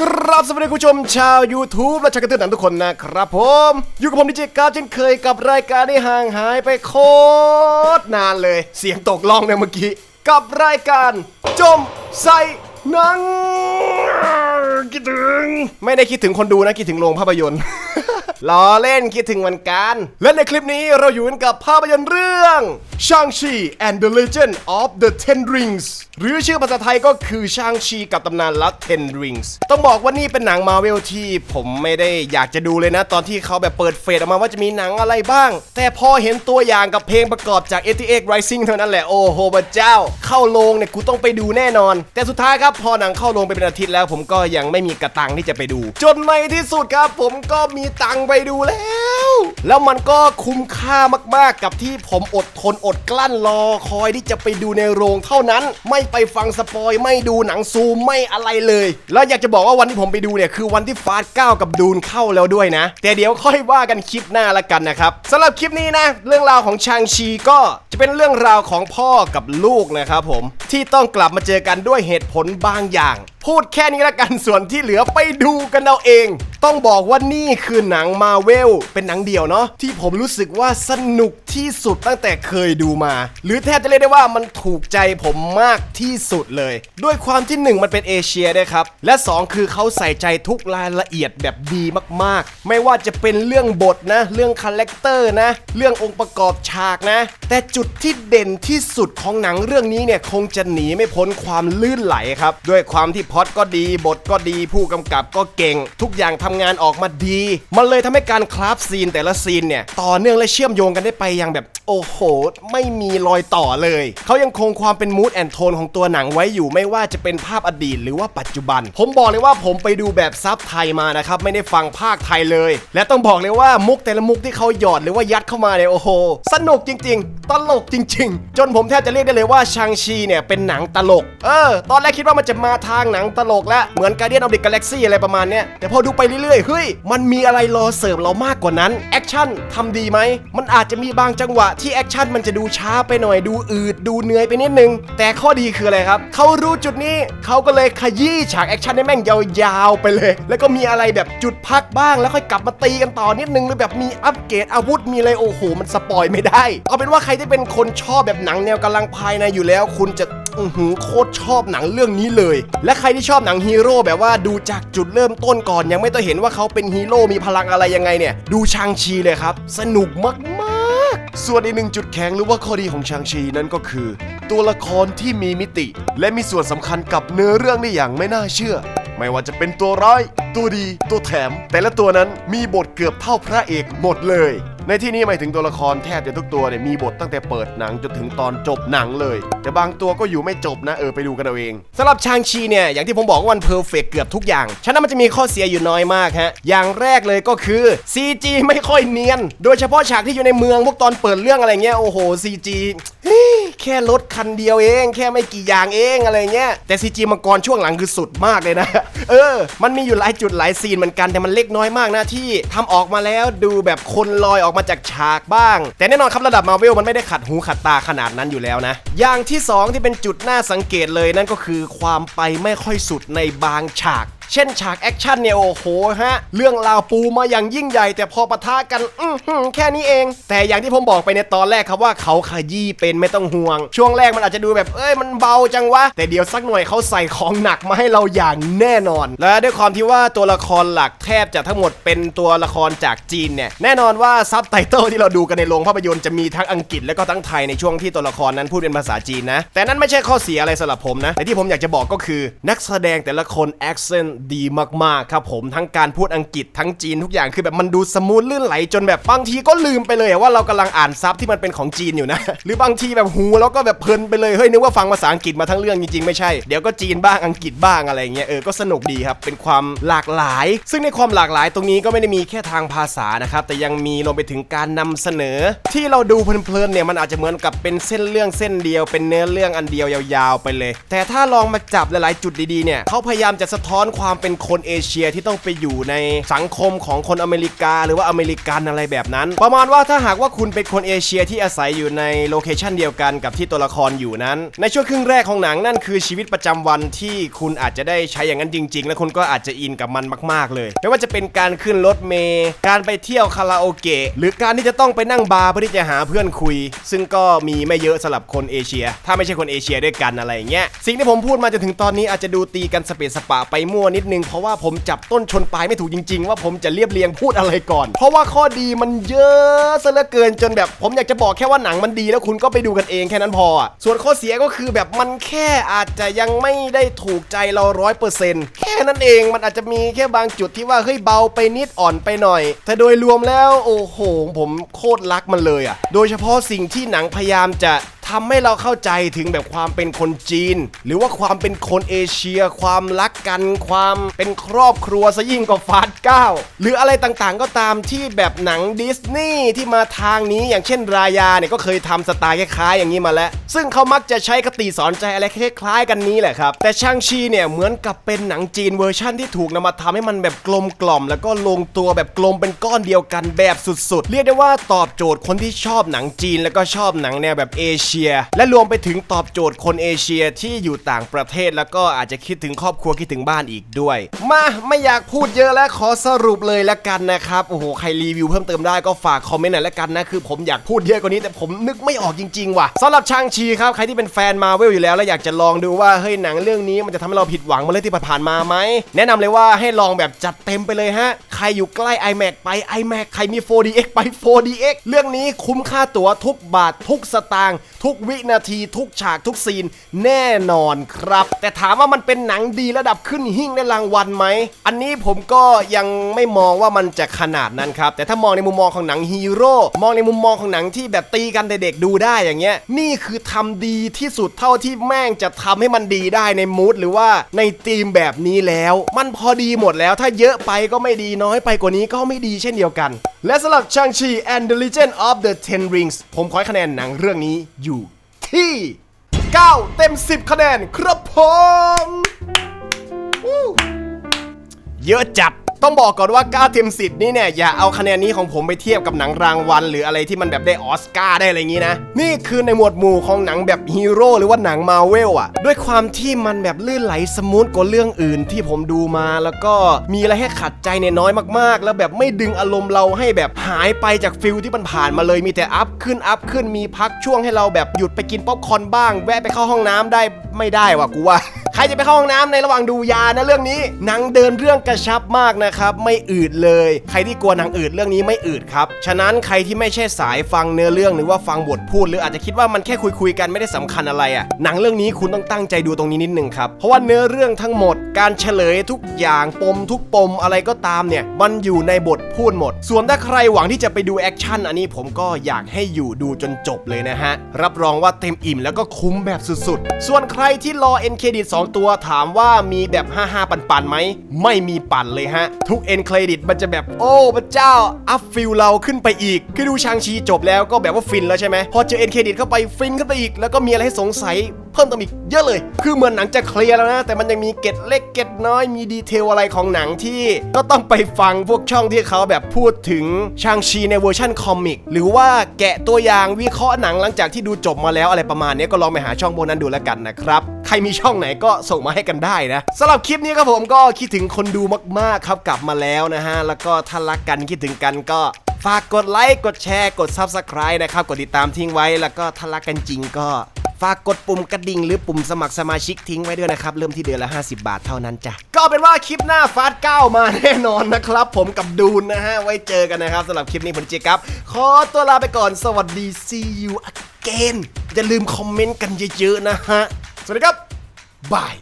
ครับสวัสดีคุณผู้ชมชาว YouTube และชาวกระตือหนังทุกคนนะครับผม อยู่กับผมดิจิกราฟเช่นเคยกับรายการที่ห่างหายไปโคตรนานเลย เสียงตกล่องเนี่ยเมื่อกี้ กับรายการ จมใส่หนังคิดถึง ไม่ได้คิดถึงคนดูนะ คิดถึงโรงภาพยนตร์ ล้อเล่นคิดถึงวันกัน และในคลิปนี้เราอยู่กันกับภาพยนตร์เรื่อง Shang-Chi and the Legend of the Ten Rings หรือชื่อภาษาไทยก็คือ Shang-Chi กับตำนานลัท Ten Rings ต้องบอกว่านี่เป็นหนังมาเวลที่ผมไม่ได้อยากจะดูเลยนะ ตอนที่เขาแบบเปิดเฟซออกมาว่าจะมีหนังอะไรบ้าง แต่พอเห็นตัวอย่างกับเพลงประกอบจาก88 Rising เท่านั้นแหละ โอ้โหพระเจ้า เข้าโรงเนี่ยกูต้องไปดูแน่นอน แต่สุดท้ายครับพอหนังเข้าโรงไปเป็นอาทิตย์แล้ว ผมก็ยังไม่มีกระตังที่จะไปดู จนในที่สุดครับ ผมก็มีตังไปดูแล้ว แล้วมันก็คุ้มค่ามากๆกับที่ผมอดทนอดกลั้นรอคอยที่จะไปดูในโรงเท่านั้น ไม่ไปฟังสปอยไม่ดูหนังซูมไม่อะไรเลย แล้วอยากจะบอกว่าวันที่ผมไปดูเนี่ยคือวันที่ฟาสก้ากับดูนเข้าแล้วด้วยนะ แต่เดี๋ยวค่อยว่ากันคลิปหน้าละกันนะครับสำหรับคลิปนี้นะเรื่องราวของชางชีก็จะเป็นเรื่องราวของพ่อกับลูกนะครับผมที่ต้องกลับมาเจอกันด้วยเหตุผลบางอย่าง พูดแค่นี้ละกันส่วนที่เหลือไปดูกันเอาเอง ต้องบอกว่านี่คือหนังมาเวลเป็นหนังเดียวเนาะที่ผมรู้สึกว่าสนุกที่สุดตั้งแต่เคยดูมา หรือแทบจะเรียกได้ว่ามันถูกใจผมมากที่สุดเลย ด้วยความที่หนึ่งมันเป็นเอเชียด้วยครับ และสองคือเขาใส่ใจทุกรายละเอียดแบบดีมากๆ ไม่ว่าจะเป็นเรื่องบทนะ เรื่องคาแรคเตอร์นะ เรื่ององค์ประกอบฉากนะ แต่จุดที่เด่นที่สุดของหนังเรื่องนี้เนี่ยคงจะหนีไม่พ้นความลื่นไหลครับด้วยความที่พอดก็ดีบทก็ดีผู้กำกับก็เก่ง ทุกอย่างทำงานออกมาดี มันเลยทำให้การคราฟซีนแต่ละซีนเนี่ยต่อเนื่องและเชื่อมโยงกันได้ไปอย่างแบบโอ้โห ไม่มีรอยต่อเลย เขายังคงความเป็นมูดแอนโทนของตัวหนังไว้อยู่ไม่ว่าจะเป็นภาพอดีตหรือว่าปัจจุบัน ผมบอกเลยว่าผมไปดูแบบซับไทยมานะครับ ไม่ได้ฟังภาคไทยเลย และต้องบอกเลยว่ามุกแต่ละมุกที่เขาหยอดหรือว่ายัดเข้ามาเนี่ยโอ้โห สนุกจริง ๆ ตลกจริง ๆ จนผมแทบจะเรียกได้เลยว่าชางชีเนี่ยเป็นหนังตลก เออ ตอนแรกคิดว่ามันจะมาทางหนังตลกแล้วเหมือนการเดียนออฟเดอะกาแล็กซี่อะไรประมาณเนี้ยแต่พอดูไปเรื่อยๆเฮ้ยมันมีอะไรรอเสิร์ฟเรามากกว่านั้นแอค ชั่นทำดีไหม มันอาจจะมีบางจังหวะที่แอคชั่นมันจะดูช้าไปหน่อยดูอืดดูเหนื่อยไปนิดนึง แต่ข้อดีคืออะไรครับ เขารู้จุดนี้เขาก็เลยขยี้ฉากแอคชั่นให้แม่งยาวๆไปเลย แล้วก็มีอะไรแบบจุดพักบ้างแล้วค่อยกลับมาตีกันต่อนิดนึงหรือแบบมีอัปเกรดอาวุธมีอะไรโอ้โหมันสปอยไม่ได้ เอาเป็นว่าใครที่เป็นคนชอบแบบหนังแนวกำลังภายในอยู่แล้ว คุณจะ อือหือโคตรชอบหนังเรื่องนี้เลย และใครที่ชอบหนังฮีโร่แบบว่าดูจากจุดเริ่มต้นก่อนยังไม่ต้องเห็นว่าเขาเป็นฮีโร่มีพลังอะไรยังไงเนี่ย ดูชางชีเลยครับ สนุกมากๆ ส่วนอีกหนึ่งจุดแข็งหรือว่าข้อดีของชางชีนั่นก็คือ ตัวละครที่มีมิติ และมีส่วนสำคัญกับเนื้อเรื่องได้อย่างไม่น่าเชื่อ ไม่ว่าจะเป็นตัวร้าย ตัวดี ตัวแถม แต่ละตัวนั้นมีบทเกือบเท่าพระเอกหมดเลย ในที่นี้หมายถึงตัวละครแทบจะทุกตัวเนี่ยมีบทตั้งแต่เปิดหนังจนถึงตอนจบหนังเลย แต่บางตัวก็อยู่ไม่จบนะเออไปดูกันเอาเองสำหรับชางชีเนี่ยอย่างที่ผมบอกว่ามันเพอร์เฟกเกือบทุกอย่าง ฉะนั้นมันจะมีข้อเสียอยู่น้อยมากฮะอย่างแรกเลยก็คือ CG ไม่ค่อยเนียน โดยเฉพาะฉากที่อยู่ในเมืองพวกตอนเปิดเรื่องอะไรเงี้ยโอ้โห CG แค่รถคันเดียวเอง แค่ไม่กี่อย่างเองอะไรเงี้ยแต่ CG มังกรช่วงหลังคือสุดมากเลยนะ เออ มันมีอยู่หลายจุดหลายซีนเหมือนกันแต่มันเล็กน้อยมากนะที่ทำออกมาแล้วดูแบบคนลอยออกมาจากฉากบ้าง แต่แน่นอนครับระดับมาเวลมันไม่ได้ขัดหูขัดตาขนาดนั้นอยู่แล้วนะ อย่างที่สองที่เป็นจุดน่าสังเกตเลยนั่นก็คือความไปไม่ค่อยสุดในบางฉาก เช่นฉากแอคชั่นเนี่ยโอ้โหฮะ เรื่องราวปูมาอย่างยิ่งใหญ่ แต่พอปะทะกัน อื้อหือแค่นี้เอง แต่อย่างที่ผมบอกไปในตอนแรกครับว่าเขาขยี้เป็นไม่ต้องห่วง ช่วงแรกมันอาจจะดูแบบเอ้ยมันเบาจังวะ แต่เดี๋ยวสักหน่อยเขาใส่ของหนักมาให้เราอย่างแน่นอน และด้วยความที่ว่าตัวละครหลักแทบจะทั้งหมดเป็นตัวละครจากจีนเนี่ยแน่นอนว่าซับไตเติลที่เราดูกันในโรงภาพยนตร์จะมีทั้งอังกฤษและก็ทั้งไทยในช่วงที่ตัวละครนั้นพูดเป็นภาษาจีนนะแต่นั่นไม่ใช่ข้อเสียอะไรสำหรับผมนะแต่ที่ผมอยากจะบอกก็คือ นักแสดงแต่ละคนแอคเซนตดีมากๆครับผมทั้งการพูดอังกฤษทั้งจีนทุกอย่างคือแบบมันดูสมูทลื่นไหลจนแบบบางทีก็ลืมไปเลยว่าเรากำลังอ่านซับที่มันเป็นของจีนอยู่นะ หรือบางทีแบบหูแล้วก็แบบเพลินไปเลยเฮ้ยนึกว่าฟังภาษาอังกฤษมาทั้งเรื่องจริงๆไม่ใช่เดี๋ยวก็จีนบ้างอังกฤษบ้างอะไรเงี้ยเออก็สนุกดีครับเป็นความหลากหลาย ซึ่งในความหลากหลายตรงนี้ก็ไม่ได้มีแค่ทางภาษานะครับแต่ยังมีรวมไปถึงการนำเสนอ ที่เราดูเพลินๆเนี่ยมันอาจจะเหมือนกับเป็นเส้นเรื่องเส้นเดียวเป็นเนื้อเรื่องอันเดียวยาวๆไปเลย แต่ถ้าลองมาจับหลายๆจุดดีๆเนี่ยเขาพยายามจะสะท้อนความความเป็นคนเอเชียที่ต้องไปอยู่ในสังคมของคนอเมริกา หรือว่าอเมริกันอะไรแบบนั้น ประมาณว่าถ้าหากว่าคุณเป็นคนเอเชียที่อาศัยอยู่ในโลเคชันเดียวกันกับที่ตัวละครอยู่นั้น ในช่วงครึ่งแรกของหนังนั่นคือชีวิตประจำวันที่คุณอาจจะได้ใช้อย่างนั้นจริง ๆ และคุณก็อาจจะอินกับมันมากๆ เลยไม่ว่าจะเป็นการขึ้นรถเมล์การไปเที่ยวคาราโอเกะหรือการที่จะต้องไปนั่งบาร์เพื่อที่จะหาเพื่อนคุย ซึ่งก็มีไม่เยอะสำหรับคนเอเชีย ถ้าไม่ใช่คนเอเชียด้วยกันอะไรอย่างเงี้ยสิ่งที่ผมพูดมาจนถึงตอนนี้อาจจะดูตีกันสเปซสปะไปมั่วนิดนึง เพราะว่าผมจับต้นชนปลายไม่ถูกจริง ๆ ว่าผมจะเรียบเรียงพูดอะไรก่อน เพราะว่าข้อดีมันเยอะซะเหลือเกินจนแบบ ผมอยากจะบอกแค่ว่าหนังมันดีแล้วคุณก็ไปดูกันเองแค่นั้นพอ ส่วนข้อเสียก็คือแบบมันแค่อาจจะยังไม่ได้ถูกใจเราร้อยเปอร์เซ็นต์แค่นั้นเองมันอาจจะมีแค่บางจุดที่ว่าเฮ้ยเบาไปนิดอ่อนไปหน่อย แต่โดยรวมแล้วโอ้โห ผมโคตรรักมันเลยอะ โดยเฉพาะสิ่งที่หนังพยายามจะ ทำให้เราเข้าใจถึงแบบความเป็นคนจีน หรือว่าความเป็นคนเอเชีย ความรักกัน ความเป็นครอบครัวซะยิ่งกว่าฟาสเก้าหรืออะไรต่างๆ ก็ตามที่แบบหนังดิสนีย์ที่มาทางนี้อย่างเช่นรายาเนี่ยก็เคยทำสไตล์คล้ายๆอย่างนี้มาแล้ว ซึ่งเขามักจะใช้คติสอนใจอะไรคล้ายๆกันนี้แหละครับ แต่ช่างชีเนี่ยเหมือนกับเป็นหนังจีนเวอร์ชั่นที่ถูกนำมาทำให้มันแบบกลมกล่อม แล้วก็ลงตัวแบบกลมเป็นก้อนเดียวกันแบบสุดๆ เรียกได้ว่าตอบโจทย์คนที่ชอบหนังจีนแล้วก็ชอบหนังแนวแบบเอเชียและรวมไปถึงตอบโจทย์คนเอเชียที่อยู่ต่างประเทศแล้วก็อาจจะคิดถึงครอบครัวคิดถึงบ้านอีกด้วย มาไม่อยากพูดเยอะแล้วขอสรุปเลยละกันนะครับโอ้โหใครรีวิวเพิ่มเติมได้ก็ฝากคอมเมนต์หน่อยละกันนะคือผมอยากพูดเยอะกว่านี้แต่ผมนึกไม่ออกจริงๆว่ะสำหรับชางชีครับใครที่เป็นแฟนมาเวลอยู่แล้วแล้วอยากจะลองดูว่าเฮ้ยหนังเรื่องนี้มันจะทำให้เราผิดหวังเมื่อเรื่องที่ผ่านมาไหมแนะนำเลยว่าให้ลองแบบจัดเต็มไปเลยฮะใครอยู่ใกล้ iMac ไป iMac ใครมี 4DX ไป 4DX เรื่องนี้คุ้มค่าตั๋วทุกบาททุกสตางค์ ทุกวินาทีทุกฉากทุกซีนแน่นอนครับ แต่ถามว่ามันเป็นหนังดีระดับขึ้นหิ่งในรางวัลไหม อันนี้ผมก็ยังไม่มองว่ามันจะขนาดนั้นครับ แต่ถ้ามองในมุมมองของหนังฮีโร่มองในมุมมองของหนังที่แบบตีกันเด็กๆดูได้อย่างเงี้ย นี่คือทำดีที่สุดเท่าที่แม่งจะทำให้มันดีได้ในมูดหรือว่าในธีมแบบนี้แล้ว มันพอดีหมดแล้วถ้าเยอะไปก็ไม่ดีน้อยไปกว่านี้ก็ไม่ดีเช่นเดียวกัน และสำหรับชางชี and the Legend of the Ten Rings ผมขอให้คะแนนหนังเรื่องนี้อยู่ที่ 9 เต็ม 10 คะแนนครับผม เยอะจัด ต้องบอกก่อนว่า9เต็ม10นี่เนี่ยอย่าเอาคะแนนนี้ของผมไปเทียบกับหนังรางวัล หรืออะไรที่มันแบบได้ออสการ์ได้อะไรอย่างนี้นะ นี่คือในหมวดหมู่ของหนังแบบฮีโร่หรือว่าหนังมาเวลอะด้วยความที่มันแบบลื่นไหลสมูทกว่าเรื่องอื่นที่ผมดูมาแล้วก็มีอะไรให้ขัดใจเนี่ยน้อยมากๆ แล้วแบบไม่ดึงอารมณ์เราให้แบบหายไปจากฟิลที่มันผ่านมาเลยมีแต่อัพขึ้นอัพขึ้นมีพักช่วงให้เราแบบหยุดไปกินป๊อปคอร์นบ้าง แวะไปเข้าห้องน้ำได้ไม่ได้ว่ะกูว่า ใครจะไปเข้าห้องน้ำในระหว่างดูยานะเรื่องนี้หนังเดินเรื่องกระชับมากนะครับไม่อืดเลย ใครที่กลัวหนังอืดเรื่องนี้ไม่อืดครับฉะนั้นใครที่ไม่ใช่สายฟังเนื้อเรื่องหรือว่าฟังบทพูด หรืออาจจะคิดว่ามันแค่คุยคุยๆกันไม่ได้สำคัญอะไรอะ่ะหนังเรื่องนี้คุณต้องตั้งใจดูตรงนี้นิดนึงครับเพราะว่าเนื้อเรื่องทั้งหมด การเฉลยทุกอย่างปมทุกปมอะไรก็ตามเนี่ยมันอยู่ในบทพูดหมด ส่วนถ้าใครหวังที่จะไปดูแอคชั่นอันนี้ผมก็อยากให้อยู่ดูจนจบเลยนะฮะรับรองว่าเต็มอิ่มแล้วก็คุ้มแบบสุดๆ ส่วนใครที่รอเอ็นเครดิต2 ตัวถามว่ามีแบบ 55 ปันปันไหม ไม่มีปั่นเลยฮะ ทุกเอ็นเครดิตมันจะแบบ โอ้พระเจ้า อัพฟิลเราขึ้นไปอีก คือดูชางชีจบแล้วก็แบบว่าฟินแล้วใช่ไหมพอเจอเอ็นเครดิตเข้าไปฟินขึ้นไปอีก แล้วก็มีอะไรให้สงสัย เพิ่มเติมอีกเยอะเลย คือเหมือนหนังจะเคลียร์แล้วนะ แต่มันยังมีเกร็ดเล็กเกร็ดน้อยมีดีเทลอะไรของหนังที่ ก็ต้องไปฟังพวกช่องที่เขาแบบพูดถึงชางชีในเวอร์ชั่นคอมิกหรือว่าแกะตัวอย่างวิเคราะห์หนังหลังจากที่ดูจบมาแล้วอะไรประมาณนี้ก็ลองไปหาช่องพวกนั้นดูแล้วกันนะครับใครมีช่องไหนก็ส่งมาให้กันได้นะสำหรับคลิปนี้ครับผมก็คิดถึงคนดูมากๆครับกลับมาแล้วนะฮะแล้วก็ถ้ารักกันคิดถึงกันก็ฝากกดไลค์ กดแชร์ กด Subscribe นะครับ กดติดตามทิ้งไว้ แล้วก็ถ้ารักกันจริงก็ ฝากกดปุ่มกระดิ่งหรือปุ่มสมัครสมาชิกทิ้งไว้ด้วยนะครับ เริ่มที่เดือนละ 50 บาทเท่านั้นจ้ะ ก็เป็นว่าคลิปหน้าฟาสเก้ามาแน่นอนนะครับ ผมกับดูนนะฮะ ไว้เจอกันนะครับสำหรับคลิปนี้ผมเจครับ ขอตัวลาไปก่อนสวัสดี see you again อย่าลืมคอมเมนต์กันเยอะๆนะฮะ สวัสดีครับบาย